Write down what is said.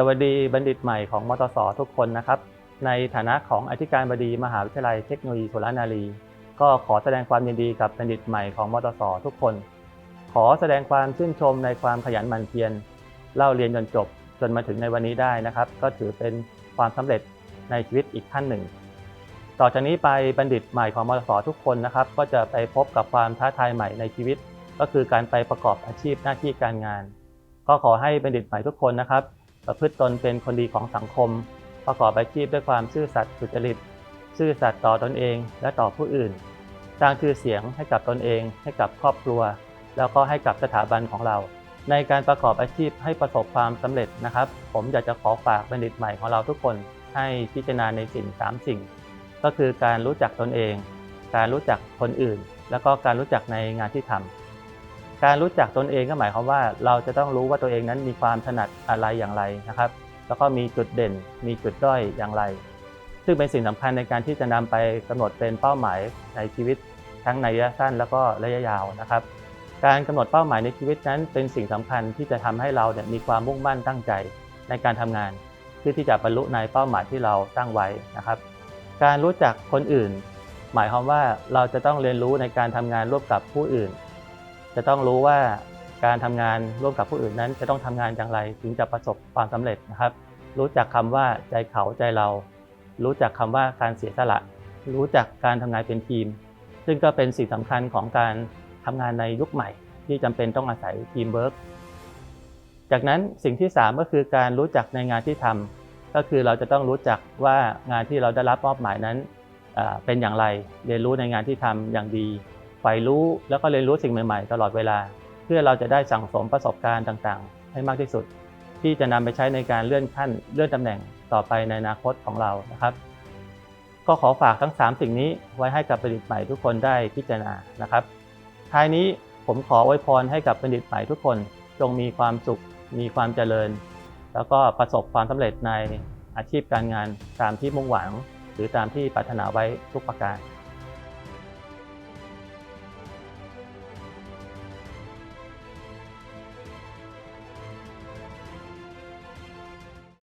สวัสดีบัณฑิตใหม่ของมตสทุกคนนะครับ ในฐานะของอธิการบดีมหาวิทยาลัยเทคโนโลยีสุรานารี ก็ขอแสดงความยินดีกับบัณฑิตใหม่ของมตสทุกคน ขอแสดงความชื่นชมในความขยันหมั่นเพียรเล่าเรียนจนจบจนมาถึงในวันนี้ได้นะครับ ก็ถือเป็นความสำเร็จในชีวิตอีกขั้นหนึ่ง ต่อจากนี้ไปบัณฑิตใหม่ของมตสทุกคนนะครับ ก็จะไปพบกับความท้าทายใหม่ในชีวิต ก็คือการไปประกอบอาชีพหน้าที่การงาน ก็ขอให้บัณฑิตใหม่ทุกคนนะครับ ประพฤติตนเป็นคนดีของสังคม ประกอบอาชีพด้วยความซื่อสัตย์สุจริต ซื่อสัตย์ต่อตนเองและต่อผู้อื่น สร้างชื่อเสียงให้กับตนเอง ให้กับครอบครัว แล้วก็ให้กับสถาบันของเรา ในการประกอบอาชีพให้ประสบความสำเร็จนะครับ ผมอยากจะขอฝากบัณฑิตใหม่ของเราทุกคนให้พิจารณาในสิ่งสามสิ่ง ก็คือการรู้จักตนเอง การรู้จักคนอื่น แล้วก็การรู้จักในงานที่ทำ การรู้จักตนเองก็หมายความว่า เราจะต้องรู้ว่าตัวเองนั้นมีความถนัดอะไรอย่างไรนะครับ แล้วก็มีจุดเด่น มีจุดด้อยอย่างไร ซึ่งเป็นสิ่งสำคัญในการที่จะนำไปกำหนดเป็นเป้าหมายในชีวิตทั้งในระยะสั้นแล้วก็ระยะยาวนะครับ การกำหนดเป้าหมายในชีวิตนั้น เป็นสิ่งสำคัญที่จะทำให้เราเนี่ยมีความมุ่งมั่นตั้งใจในการทำงาน เพื่อที่จะบรรลุในเป้าหมายที่เราตั้งไว้นะครับ การรู้จักคนอื่น หมายความว่าเราจะต้องเรียนรู้ในการทำงานร่วมกับผู้อื่น จะต้องรู้ว่าการทำงานร่วมกับผู้อื่นนั้น จะต้องทำงานอย่างไรถึงจะประสบความสำเร็จนะครับ รู้จักคำว่าใจเขาใจเรา รู้จักคำว่าการเสียสละ รู้จักการทำงานเป็นทีม ซึ่งก็เป็นสิ่งสำคัญของการทำงานในยุคใหม่ ที่จำเป็นต้องอาศัยทีมเวิร์กจากนั้นสิ่งที่ 3 ก็คือการรู้จักในงานที่ทำก็คือเราจะต้องรู้จักว่างานที่เราได้รับมอบหมายนั้นเป็นอย่างไร เรียนรู้ในงานที่ทำอย่างดี ฝ่รู้แล้วก็เรียนรู้สิ่งใหม่ๆ ตลอดเวลา เพื่อเราจะได้สั่งสมประสบการณ์ต่างๆ ให้มากที่สุด ที่จะนำไปใช้ในการเลื่อนขั้นเลื่อนตำแหน่งต่อไปในอนาคตของเรานะครับ ก็ขอฝากทั้ง 3 สิ่งนี้ไว้ให้กับบัณฑิตใหม่ทุกคนได้พิจารณานะครับท้ายนี้ผมขออวยพรให้กับบัณฑิตใหม่ทุกคนจงมีความสุข มีความเจริญ แล้วก็ประสบความสำเร็จในอาชีพการงานตามที่มุ่งหวัง หรือตามที่ปรารถนาไว้ทุกประการ